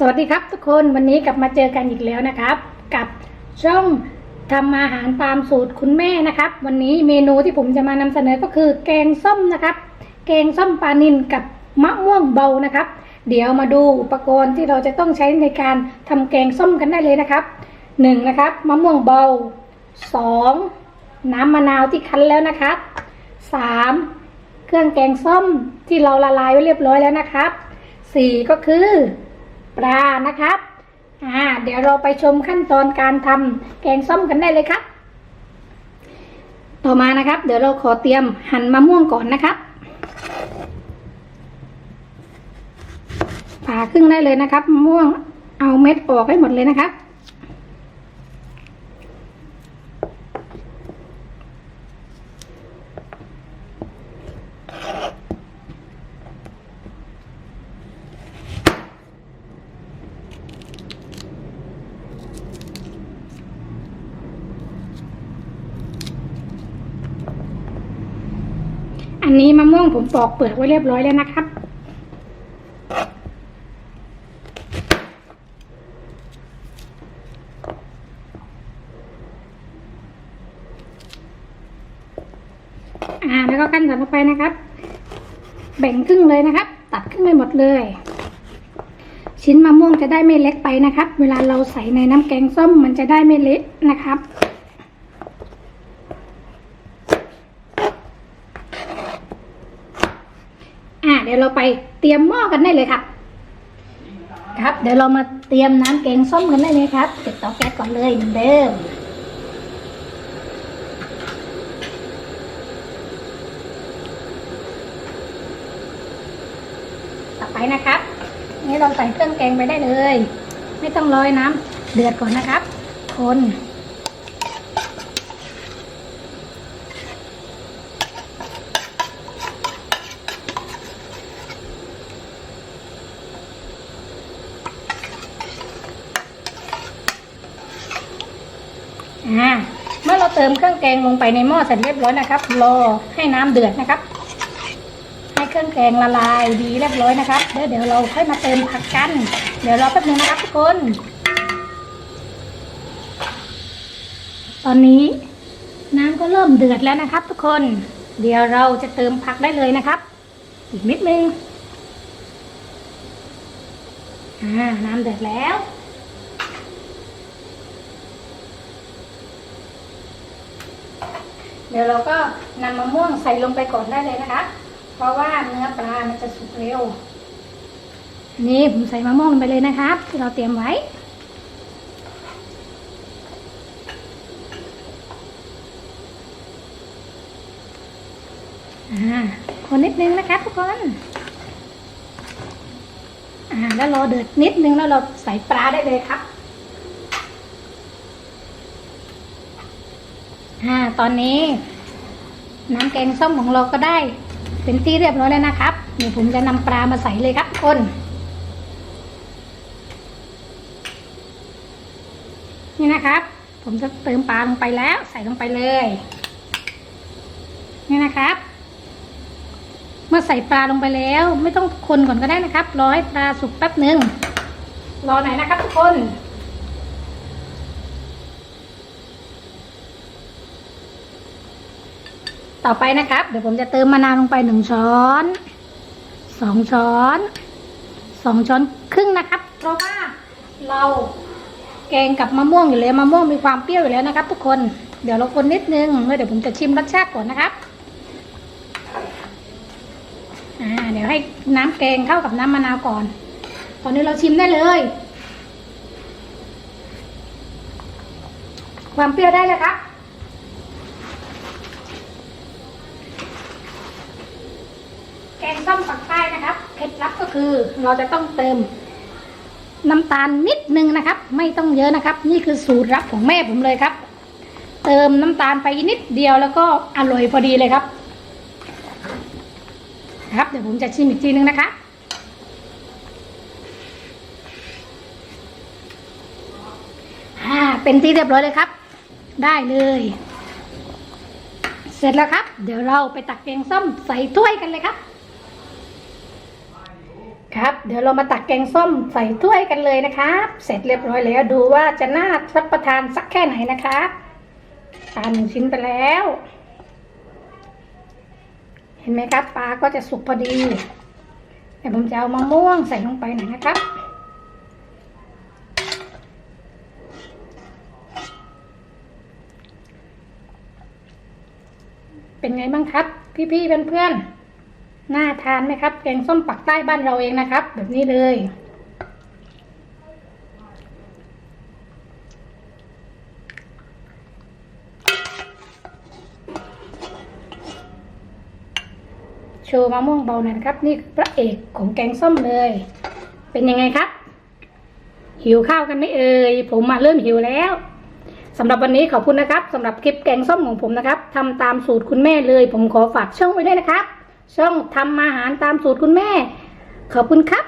สวัสดีครับทุกคนวันนี้กลับมาเจอกันอีกแล้วนะครับ กับช่องทำอาหารตามสูตรคุณแม่นะครับ วันนี้เมนูที่ผมจะมานำเสนอก็คือแกงส้มนะครับ แกงส้มปลานิลกับมะม่วงเบานะครับ เดี๋ยวมาดูอุปกรณ์ที่เราจะต้องใช้ในการทำแกงส้มกันได้เลยนะครับหนึ่งนะครับมะม่วงเบาสองน้ำมะนาวที่คั้นแล้วนะครับสามเครื่องแกงส้มที่เราละลายไว้เรียบร้อยแล้วนะครับสี่ก็คือ ปลานะครับอ่าเดี๋ยวเราไปชมขั้นตอนการทำแกงส้มกันได้เลยครับ ต่อมานะครับ เดี๋ยวเราขอเตรียมหั่นมะม่วงก่อนนะครับผ่าครึ่งได้เลยนะครับมะม่วงเอาเม็ดออกให้หมดเลยนะครับ อันนี้มะม่วงผมปอกเปลือกไว้เรียบร้อยแล้วนะครับ อ่าแล้วก็ขั้นตอนต่อไปนะครับ แบ่งครึ่งเลยนะครับ ตัดครึ่งไปหมดเลย ชิ้นมะม่วงจะได้ไม่เล็กไปนะครับ เวลาเราใส่ในน้ำแกงส้มมันจะได้ไม่เละนะครับ เดี๋ยวเราไปเตรียมหม้อกันได้เลยครับครับ เดี๋ยวเรามาเตรียมน้ำแกงส้มกันได้เลยครับติดเตาแก๊สก่อนเลยเหมือนเดิมต่อไปนะครับ นี่เราใส่เครื่องแกงไปได้เลย ไม่ต้องรอยน้ำเดือดก่อนนะครับ คน อ่าเมื่อเราเติมเครื่องแกงลงไปในหม้อเสร็จเรียบร้อยนะครับ รอให้น้ำเดือดนะครับ ให้เครื่องแกงละลายดีเรียบร้อยนะครับเดี๋ยวเดี๋ยวเราค่อยมาเติมผักกัน เดี๋ยวรอแป๊บนึงนะครับทุกคน ตอนนี้น้ำก็เริ่มเดือดแล้วนะครับ ทุกคน เดี๋ยวเราจะเติมผักได้เลยนะครับ อีกนิดนึงอ่าน้ำเดือดแล้ว เดี๋ยวเราก็นำมะม่วงใส่ลงไปก่อนได้เลยนะคะ เพราะว่าเนื้อปลามันจะสุกเร็ว นี่ผมใส่มะม่วงลงไปเลยนะครับ ที่เราเตรียมไว้อ่าคนนิดนึงนะครับทุกคนอ่าแล้วรอเดือดนิดนึงแล้วเราใส่ปลาได้เลยครับ อ่าตอนนี้ น้ำแกงส้มของเราก็ได้ เป็นที่เรียบร้อยแล้วนะครับเดี๋ยวผมจะนำปลามาใส่เลยครับทุกคนนี่นะครับ ผมจะเติมปลาลงไปแล้ว ใส่ลงไปเลย นี่นะครับ เมื่อใส่ปลาลงไปแล้ว ไม่ต้องคนก่อนก็ได้นะครับรอให้ปลาสุกแป๊บหนึ่งรอหน่อยนะครับทุกคน ต่อไปนะครับ เดี๋ยวผมจะเติมมะนาวลงไปหนึ่งช้อนสองช้อนสองช้อนครึ่งนะครับ เพราะว่าเราแกงกับมะม่วงอยู่แล้วมะม่วงมีความเปรี้ยวอยู่แล้วนะครับ ทุกคนเดี๋ยวเราคนนิดนึงแล้วเดี๋ยวผมจะชิมรสชาติก่อนนะครับอ่าเดี๋ยวให้น้ำแกงเข้ากับน้ำมะนาวก่อน ตอนนี้เราชิมได้เลย ความเปรี้ยวได้เลยครับ แกง ส้มปักใต้นะครับเคล็ดลับก็คือเราจะต้องเติมน้ำตาลนิดนึงนะครับ ไม่ต้องเยอะนะครับ นี่คือสูตรลับของแม่ผมเลยครับ เติมน้ำตาลไปนิดเดียวแล้วก็อร่อยพอดีเลยครับ ครับเดี๋ยวผมจะชิมอีกทีนึงนะคะอ่าเป็นที่เรียบร้อยเลยครับ ได้เลย เสร็จแล้วครับ เดี๋ยวเราไปตักแกงส้มใส่ถ้วยกันเลยครับ ครับ เดี๋ยวเรามาตักแกงส้มใส่ถ้วยกันเลยนะครับ เสร็จเรียบร้อยแล้วดูว่าจะน่ารับประทานสักแค่ไหนนะครับทาหนึ่งชิ้นไปแล้ว เห็นไหมครับปลาก็จะสุกพอดีเดี๋ยวผมจะเอามะม่วงใส่ลงไปหน่อยนะครับเป็นไงบ้างครับ พี่ๆเพื่อนๆ น่าทานไหมครับ แกงส้มปักใต้บ้านเราเองนะครับ แบบนี้เลยโชว์มะม่วงเบาหน่อยนะครับ นี่พระเอกของแกงส้มเลย เป็นยังไงครับ หิวข้าวกันไหมเอ่ยผมมาเริ่มหิวแล้วสำหรับวันนี้ขอบคุณนะครับสำหรับคลิปแกงส้มของผมนะครับทำตามสูตรคุณแม่เลย ผมขอฝากช่องไว้ด้วยนะครับ ช่องทำอาหารตามสูตรคุณแม่ ขอบคุณครับ